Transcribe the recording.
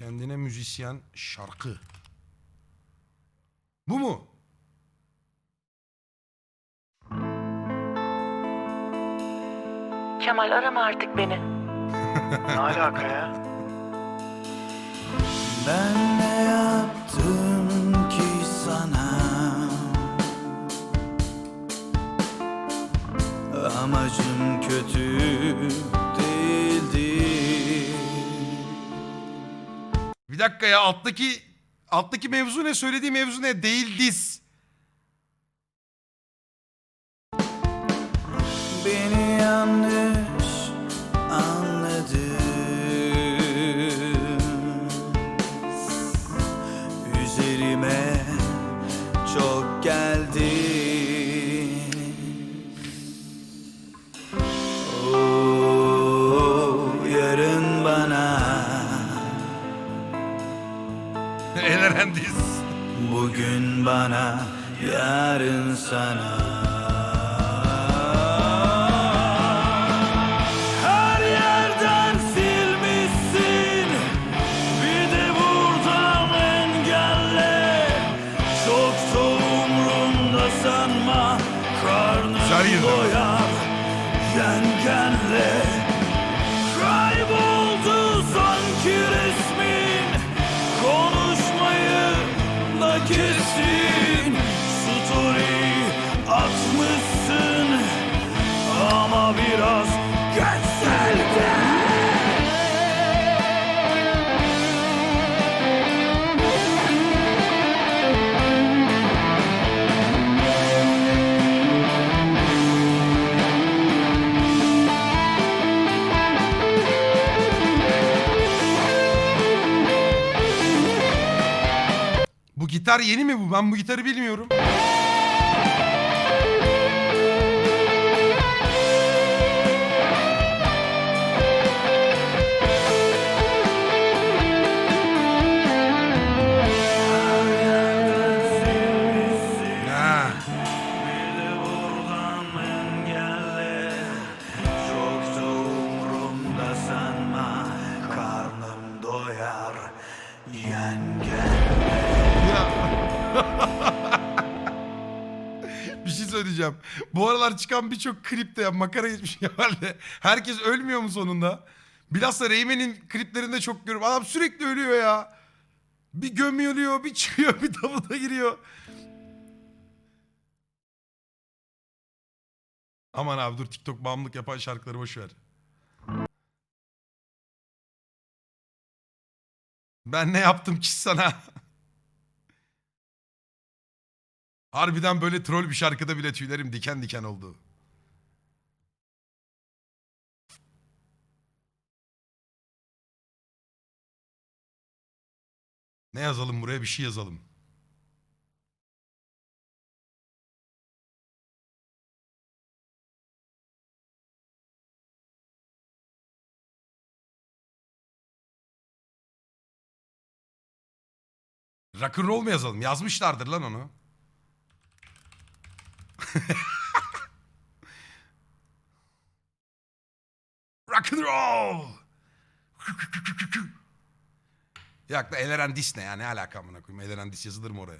Kendine müzisyen şarkı. Bu mu? Kemal arama artık beni. Ne alaka ya? Ben ne yaptım ki sana Amacım kötü Bir dakika ya alttaki alttaki mevzu ne? Söylediği mevzu ne? Değil diz. Bugün bana, yarın sana. Her yerden silmişsin, bir da kestin Story atmışsın. Ama biraz geç gitar yeni mi bu? Ben bu gitarı bilmiyorum. Ha. Söyleyeceğim. Bu aralar çıkan birçok klipte ya makara geçmiş herhalde. Herkes ölmüyor mu sonunda? Bilhassa Reymen'in kliplerinde çok görüyorum. Adam sürekli ölüyor ya. Bir gömüyor, bir çıkıyor, bir davula giriyor. Aman abi dur TikTok bağımlılık yapan şarkıları boş ver. Ben ne yaptım ki sana? Harbiden böyle troll bir şarkıda bile tüylerim diken diken oldu. Ne yazalım buraya bir şey yazalım. Rock'n'roll mu yazalım? Yazmışlardır lan onu. Rock and roll. Yok da Eleren Dis ne ya? Ne alaka amına koyayım? Eleren Dis yazılır mı oraya?